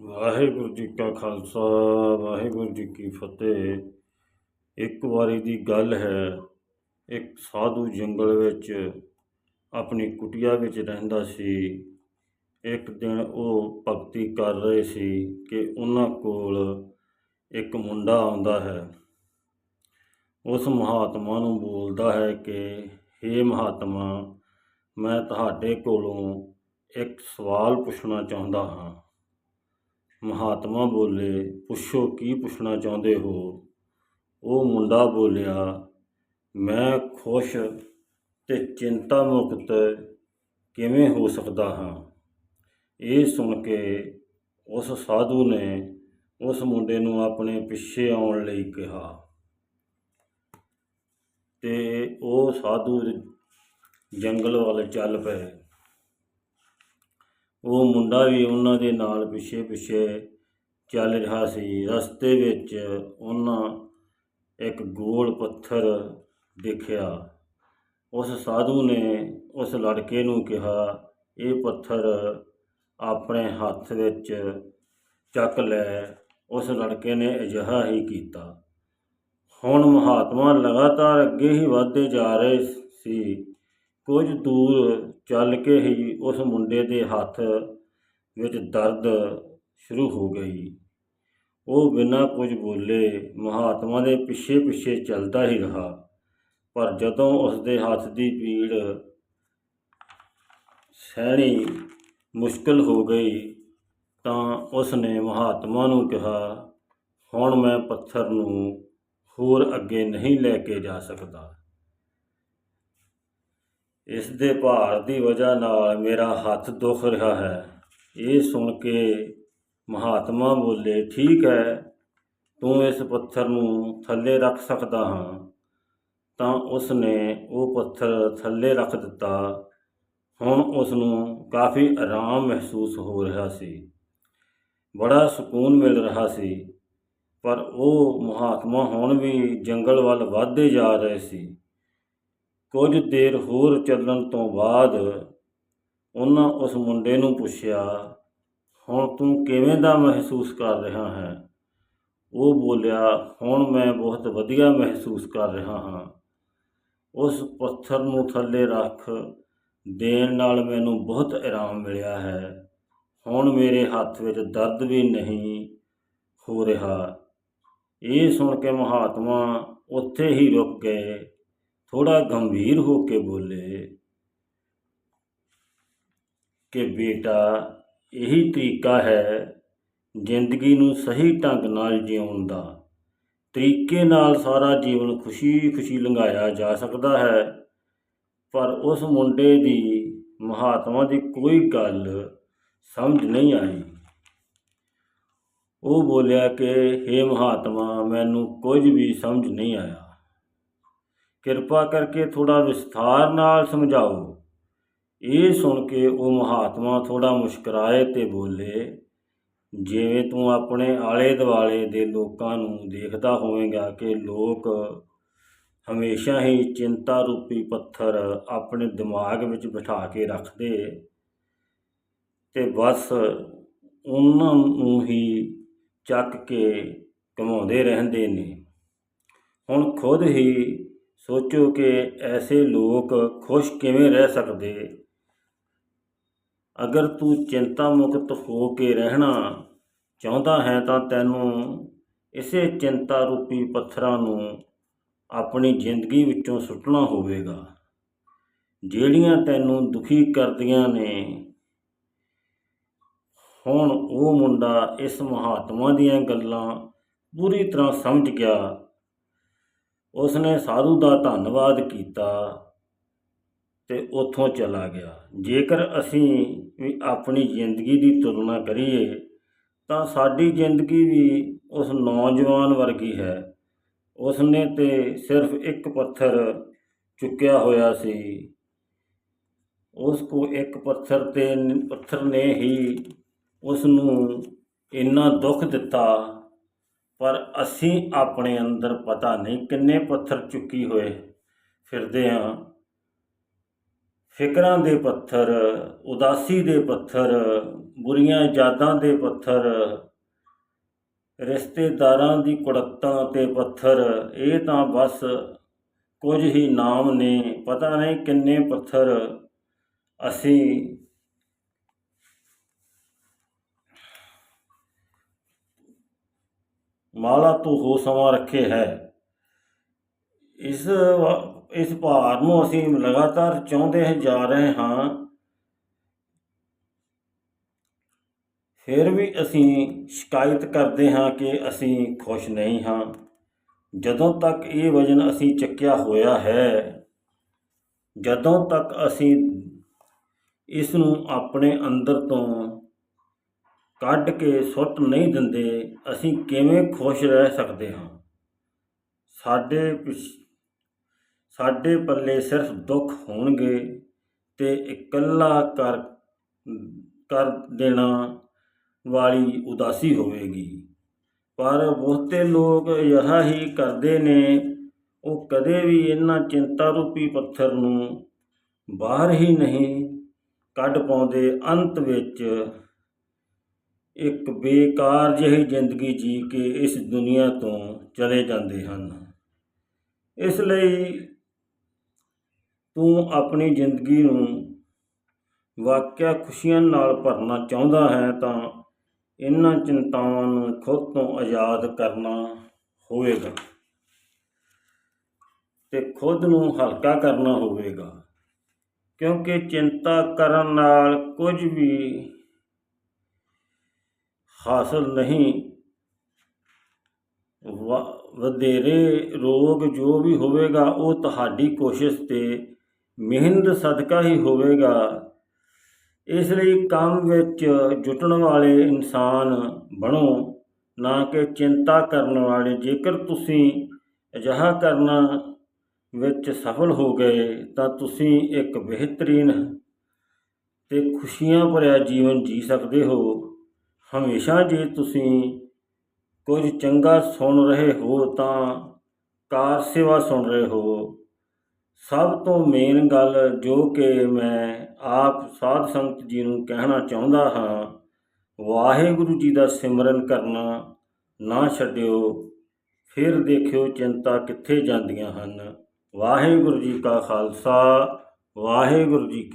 ਵਾਹਿਗੁਰੂ ਜੀ ਕਾ ਖਾਲਸਾ, ਵਾਹਿਗੁਰੂ ਜੀ ਕੀ ਫਤਿਹ। ਇੱਕ ਵਾਰੀ ਦੀ ਗੱਲ ਹੈ, ਇੱਕ ਸਾਧੂ ਜੰਗਲ ਵਿੱਚ ਆਪਣੀ ਕੁਟੀਆ ਵਿੱਚ ਰਹਿੰਦਾ ਸੀ। ਇੱਕ ਦਿਨ ਉਹ ਭਗਤੀ ਕਰ ਰਹੇ ਸੀ ਕਿ ਉਹਨਾਂ ਕੋਲ ਇੱਕ ਮੁੰਡਾ ਆਉਂਦਾ ਹੈ। ਉਸ ਮਹਾਤਮਾ ਨੂੰ ਬੋਲਦਾ ਹੈ ਕਿ हे ਮਹਾਤਮਾ, ਮੈਂ ਤੁਹਾਡੇ ਕੋਲੋਂ ਇੱਕ ਸਵਾਲ ਪੁੱਛਣਾ ਚਾਹੁੰਦਾ ਹਾਂ। ਮਹਾਤਮਾ ਬੋਲੇ, ਪੁੱਛੋ ਕੀ ਪੁੱਛਣਾ ਚਾਹੁੰਦੇ ਹੋ? ਉਹ ਮੁੰਡਾ ਬੋਲਿਆ, ਮੈਂ ਖੁਸ਼ ਤੇ ਚਿੰਤਾ ਮੁਕਤ ਕਿਵੇਂ ਹੋ ਸਕਦਾ ਹਾਂ? ਇਹ ਸੁਣ ਕੇ ਉਸ ਸਾਧੂ ਨੇ ਉਸ ਮੁੰਡੇ ਨੂੰ ਆਪਣੇ ਪਿੱਛੇ ਆਉਣ ਲਈ ਕਿਹਾ। ਤੇ ਉਹ ਸਾਧੂ ਜੰਗਲ ਵੱਲ ਚੱਲ ਪਏ। ਉਹ ਮੁੰਡਾ ਵੀ ਉਹਨਾਂ ਦੇ ਨਾਲ ਪਿੱਛੇ ਪਿੱਛੇ ਚੱਲ ਰਿਹਾ ਸੀ। ਰਸਤੇ ਵਿੱਚ ਉਹਨਾਂ ਇੱਕ ਗੋਲ ਪੱਥਰ ਦੇਖਿਆ। ਉਸ ਸਾਧੂ ਨੇ ਉਸ ਲੜਕੇ ਨੂੰ ਕਿਹਾ, ਇਹ ਪੱਥਰ ਆਪਣੇ ਹੱਥ ਵਿੱਚ ਚੱਕ ਲੈ। ਉਸ ਲੜਕੇ ਨੇ ਅਜਿਹਾ ਹੀ ਕੀਤਾ। ਹੁਣ ਮਹਾਤਮਾ ਲਗਾਤਾਰ ਅੱਗੇ ਹੀ ਵਧਦੇ ਜਾ ਰਹੇ ਸੀ। ਕੁਝ ਦੂਰ ਚੱਲ ਕੇ ਹੀ ਉਸ ਮੁੰਡੇ ਦੇ ਹੱਥ ਵਿੱਚ ਦਰਦ ਸ਼ੁਰੂ ਹੋ ਗਈ। ਉਹ ਬਿਨਾਂ ਕੁਝ ਬੋਲੇ ਮਹਾਤਮਾ ਦੇ ਪਿੱਛੇ ਪਿੱਛੇ ਚੱਲਦਾ ਹੀ ਰਿਹਾ। ਪਰ ਜਦੋਂ ਉਸ ਦੇ ਹੱਥ ਦੀ ਪੀੜ ਸਹਿਣੀ ਮੁਸ਼ਕਲ ਹੋ ਗਈ ਤਾਂ ਉਸ ਨੇ ਮਹਾਤਮਾ ਨੂੰ ਕਿਹਾ, ਹੁਣ ਮੈਂ ਪੱਥਰ ਨੂੰ ਹੋਰ ਅੱਗੇ ਨਹੀਂ ਲੈ ਕੇ ਜਾ ਸਕਦਾ। ਇਸ ਦੇ ਭਾਰ ਦੀ ਵਜ੍ਹਾ ਨਾਲ ਮੇਰਾ ਹੱਥ ਦੁਖ ਰਿਹਾ ਹੈ। ਇਹ ਸੁਣ ਕੇ ਮਹਾਤਮਾ ਬੋਲੇ, ਠੀਕ ਹੈ, ਤੂੰ ਇਸ ਪੱਥਰ ਨੂੰ ਥੱਲੇ ਰੱਖ ਸਕਦਾ ਹਾਂ। ਤਾਂ ਉਸ ਨੇ ਉਹ ਪੱਥਰ ਥੱਲੇ ਰੱਖ ਦਿੱਤਾ। ਹੁਣ ਉਸ ਨੂੰ ਕਾਫੀ ਆਰਾਮ ਮਹਿਸੂਸ ਹੋ ਰਿਹਾ ਸੀ। ਬੜਾ ਸਕੂਨ ਮਿਲ ਰਿਹਾ ਸੀ, ਪਰ ਉਹ ਮਹਾਤਮਾ ਹੁਣ ਵੀ ਜੰਗਲ ਵੱਲ ਵਧਦੇ ਜਾ ਰਹੇ ਸੀ। ਕੁਝ ਦੇਰ ਹੋਰ ਚੱਲਣ ਤੋਂ ਬਾਅਦ ਉਹਨਾਂ ਉਸ ਮੁੰਡੇ ਨੂੰ ਪੁੱਛਿਆ, ਹੁਣ ਤੂੰ ਕਿਵੇਂ ਦਾ ਮਹਿਸੂਸ ਕਰ ਰਿਹਾ ਹੈ? ਉਹ ਬੋਲਿਆ, ਹੁਣ ਮੈਂ ਬਹੁਤ ਵਧੀਆ ਮਹਿਸੂਸ ਕਰ ਰਿਹਾ ਹਾਂ। ਉਸ ਪੱਥਰ ਨੂੰ ਥੱਲੇ ਰੱਖ, ਦੇਣ ਨਾਲ ਮੈਨੂੰ ਬਹੁਤ ਆਰਾਮ ਮਿਲਿਆ ਹੈ। ਹੁਣ ਮੇਰੇ ਹੱਥ ਵਿੱਚ ਦਰਦ ਵੀ ਨਹੀਂ ਹੋ ਰਿਹਾ। ਇਹ ਸੁਣ ਕੇ ਮਹਾਤਮਾ ਉੱਥੇ ਹੀ ਰੁਕ ਗਏ। ਥੋੜਾ ਗੰਭੀਰ ਹੋ ਕੇ ਬੋਲੇ ਕਿ ਬੇਟਾ, ਇਹੀ ਤਰੀਕਾ ਹੈ ਜ਼ਿੰਦਗੀ ਨੂੰ ਸਹੀ ਢੰਗ ਨਾਲ ਜਿਉਣ ਦਾ। ਤਰੀਕੇ ਨਾਲ ਸਾਰਾ ਜੀਵਨ ਖੁਸ਼ੀ-ਖੁਸ਼ੀ ਲੰਘਾਇਆ ਜਾ ਸਕਦਾ ਹੈ, ਪਰ ਉਸ ਮੁੰਡੇ ਦੀ ਮਹਾਤਮਾ ਦੀ ਕੋਈ ਗੱਲ ਸਮਝ ਨਹੀਂ ਆਈ। ਉਹ ਬੋਲਿਆ ਕਿ हे ਮਹਾਤਮਾ, ਮੈਨੂੰ ਕੁਝ ਵੀ ਸਮਝ ਨਹੀਂ ਆਇਆ। ਕਿਰਪਾ ਕਰਕੇ ਥੋੜਾ ਵਿਸਥਾਰ ਨਾਲ ਸਮਝਾਓ। ਇਹ ਸੁਣ ਕੇ ਉਹ ਮਹਾਤਮਾ ਥੋੜਾ ਮੁਸਕਰਾਏ ਤੇ ਬੋਲੇ, ਜਿਵੇਂ ਤੂੰ ਆਪਣੇ ਆਲੇ ਦੁਆਲੇ ਦੇ ਲੋਕਾਂ ਨੂੰ ਦੇਖਦਾ ਹੋਵੇਂਗਾ ਕਿ ਲੋਕ ਹਮੇਸ਼ਾ ਹੀ ਚਿੰਤਾ ਰੂਪੀ ਪੱਥਰ ਆਪਣੇ ਦਿਮਾਗ ਵਿੱਚ ਬਿਠਾ ਕੇ ਰੱਖਦੇ ਤੇ ਬਸ ਉਹਨਾਂ ਨੂੰ ਹੀ ਚੱਕ ਕੇ ਕਮਾਉਂਦੇ ਰਹਿੰਦੇ ਨੇ। ਹੁਣ ਖੁਦ ਹੀ ਸੋਚੋ ਕਿ ਐਸੇ ਲੋਕ ਖੁਸ਼ ਕਿਵੇਂ ਰਹਿ ਸਕਦੇ? ਅਗਰ ਤੂੰ ਚਿੰਤਾ ਮੁਕਤ ਹੋ ਕੇ ਰਹਿਣਾ ਚਾਹੁੰਦਾ ਹੈ ਤਾਂ ਤੈਨੂੰ ਇਸੇ ਚਿੰਤਾ ਰੂਪੀ ਪੱਥਰਾਂ ਨੂੰ ਆਪਣੀ ਜ਼ਿੰਦਗੀ ਵਿੱਚੋਂ ਸੁੱਟਣਾ ਹੋਵੇਗਾ। ਜਿਹੜੀਆਂ ਤੈਨੂੰ ਦੁਖੀ ਕਰਦੀਆਂ ਨੇ, ਹੁਣ ਉਹ ਮੁੰਡਾ ਇਸ ਮਹਾਤਮਾ ਦੀਆਂ ਗੱਲਾਂ ਪੂਰੀ ਤਰ੍ਹਾਂ ਸਮਝ ਗਿਆ ਉਸ ਨੇ ਸਾਧੂ ਦਾ ਧੰਨਵਾਦ ਕੀਤਾ ਤੇ ਉੱਥੋਂ ਚਲਾ ਗਿਆ। ਜੇਕਰ ਅਸੀਂ ਵੀ ਆਪਣੀ ਜ਼ਿੰਦਗੀ ਦੀ ਤੁਲਨਾ ਕਰੀਏ, ਤਾਂ ਸਾਡੀ ਜ਼ਿੰਦਗੀ ਵੀ ਉਸ ਨੌਜਵਾਨ ਵਰਗੀ ਹੈ। ਉਸ ਨੇ ਤੇ ਸਿਰਫ ਇੱਕ ਪੱਥਰ ਚੁੱਕਿਆ ਹੋਇਆ ਸੀ। ਉਸ ਕੋ ਇੱਕ ਪੱਥਰ ਤੇ ਪੱਥਰ ਨੇ ਹੀ ਉਸ ਨੂੰ ਇੰਨਾ ਦੁੱਖ ਦਿੱਤਾ ਪਰ ਅਸੀਂ ਆਪਣੇ ਅੰਦਰ ਪਤਾ ਨਹੀਂ ਕਿੰਨੇ ਪੱਥਰ ਚੁੱਕੀ ਹੋਏ ਫਿਰਦੇ ਹਾਂ ਫਿਕਰਾਂ ਦੇ ਪੱਥਰ, ਉਦਾਸੀ ਦੇ ਪੱਥਰ, ਬੁਰੀਆਂ ਯਾਦਾਂ ਦੇ ਪੱਥਰ, ਰਿਸ਼ਤੇਦਾਰਾਂ ਦੀ ਕੁੜੱਤਾਂ ਤੇ ਪੱਥਰ, ਇਹ ਤਾਂ ਬਸ ਕੁਝ ਹੀ ਨਾਮ ਨੇ, ਪਤਾ ਨਹੀਂ ਕਿੰਨੇ ਪੱਥਰ ਅਸੀਂ ਮਾਲਾ ਤੋਂ ਹੋ ਸਮਾਂ ਰੱਖੇ ਹੈ। ਇਸ ਵਾ- ਇਸ ਭਾਰ ਨੂੰ ਅਸੀਂ ਲਗਾਤਾਰ ਚਾਹੁੰਦੇ ਜਾ ਰਹੇ ਹਾਂ। ਫਿਰ ਵੀ ਅਸੀਂ ਸ਼ਿਕਾਇਤ ਕਰਦੇ ਹਾਂ ਕਿ ਅਸੀਂ ਖੁਸ਼ ਨਹੀਂ ਹਾਂ। ਜਦੋਂ ਤੱਕ ਇਹ ਵਜਨ ਅਸੀਂ ਚੱਕਿਆ ਹੋਇਆ ਹੈ, ਜਦੋਂ ਤੱਕ ਅਸੀਂ ਇਸ ਨੂੰ ਆਪਣੇ ਅੰਦਰ ਤੋਂ ਕੱਢ ਕੇ ਸੁੱਟ ਨਹੀਂ ਦਿੰਦੇ, ਅਸੀਂ ਕਿਵੇਂ ਖੁਸ਼ ਰਹਿ ਸਕਦੇ ਹਾਂ? ਸਾਡੇ ਪਿਛ- ਸਾਡੇ ਪੱਲੇ ਸਿਰਫ ਦੁੱਖ ਹੋਣਗੇ ਤੇ ਇਕੱਲਾ ਕਰ ਕਰ ਦੇਣਾ ਵਾਲੀ ਉਦਾਸੀ ਹੋਵੇਗੀ। ਪਰ ਬਹੁਤੇ ਲੋਕ ਅਜਿਹਾ ਹੀ ਕਰਦੇ ਨੇ, ਉਹ ਕਦੇ ਵੀ ਇਹਨਾਂ ਚਿੰਤਾ ਰੂਪੀ ਪੱਥਰ ਨੂੰ ਬਾਹਰ ਹੀ ਨਹੀਂ ਕੱਢ ਪਾਉਂਦੇ। ਅੰਤ ਵਿੱਚ ਇੱਕ ਬੇਕਾਰ ਜਿਹੀ ਜ਼ਿੰਦਗੀ ਜੀ ਕੇ ਇਸ ਦੁਨੀਆ ਤੋਂ ਚਲੇ ਜਾਂਦੇ ਹਨ। ਇਸ ਲਈ ਤੂੰ ਆਪਣੀ ਜ਼ਿੰਦਗੀ ਨੂੰ ਵਾਕਿਆ ਖੁਸ਼ੀਆਂ ਨਾਲ ਭਰਨਾ ਚਾਹੁੰਦਾ ਹੈ ਤਾਂ ਇਹਨਾਂ ਚਿੰਤਾਵਾਂ ਨੂੰ ਖੁਦ ਤੋਂ ਆਜ਼ਾਦ ਕਰਨਾ ਹੋਵੇਗਾ ਤੇ ਖੁਦ ਨੂੰ ਹਲਕਾ ਕਰਨਾ ਹੋਵੇਗਾ ਕਿਉਂਕਿ ਚਿੰਤਾ ਕਰਨ ਨਾਲ ਕੁਝ ਵੀ ਹਾਸਲ ਨਹੀਂ। ਵ- ਵਧੇਰੇ ਰੋਗ ਜੋ ਵੀ ਹੋਵੇਗਾ, ਉਹ ਤੁਹਾਡੀ ਕੋਸ਼ਿਸ਼ ਤੇ ਮਿਹਨਤ ਸਦਕਾ ਹੀ ਹੋਵੇਗਾ। ਇਸ ਲਈ ਕੰਮ ਵਿੱਚ ਜੁਟਣ ਵਾਲੇ ਇਨਸਾਨ ਬਣੋ, ਨਾ ਕਿ ਚਿੰਤਾ ਕਰਨ ਵਾਲੇ। ਜੇਕਰ ਤੁਸੀਂ ਅਜਿਹਾ ਕਰਨਾ ਵਿੱਚ ਸਫਲ ਹੋ ਗਏ, ਤਾਂ ਤੁਸੀਂ ਇੱਕ ਬਿਹਤਰੀਨ ਤੇ ਖੁਸ਼ੀਆਂ ਭਰਿਆ ਜੀਵਨ ਜੀ ਸਕਦੇ ਹੋ। ਹਮੇਸ਼ਾ ਜੇ ਤੁਸੀਂ ਕੁਝ ਚੰਗਾ ਸੁਣ ਰਹੇ ਹੋ ਤਾਂ ਕਾਰ ਸੇਵਾ ਸੁਣ ਰਹੇ ਹੋ। ਸਭ ਤੋਂ ਮੇਨ ਗੱਲ ਜੋ ਕਿ ਮੈਂ ਆਪ ਸਾਧ ਸੰਗਤ ਜੀ ਨੂੰ ਕਹਿਣਾ ਚਾਹੁੰਦਾ ਹਾਂ, ਵਾਹਿਗੁਰੂ ਜੀ ਦਾ ਸਿਮਰਨ ਕਰਨਾ ਨਾ ਛੱਡਿਓ, ਫਿਰ ਦੇਖਿਓ ਚਿੰਤਾ ਕਿੱਥੇ ਜਾਂਦੀਆਂ ਹਨ। ਵਾਹਿਗੁਰੂ ਜੀ ਕਾ ਖਾਲਸਾ, ਵਾਹਿਗੁਰੂ ਜੀ ਕੀ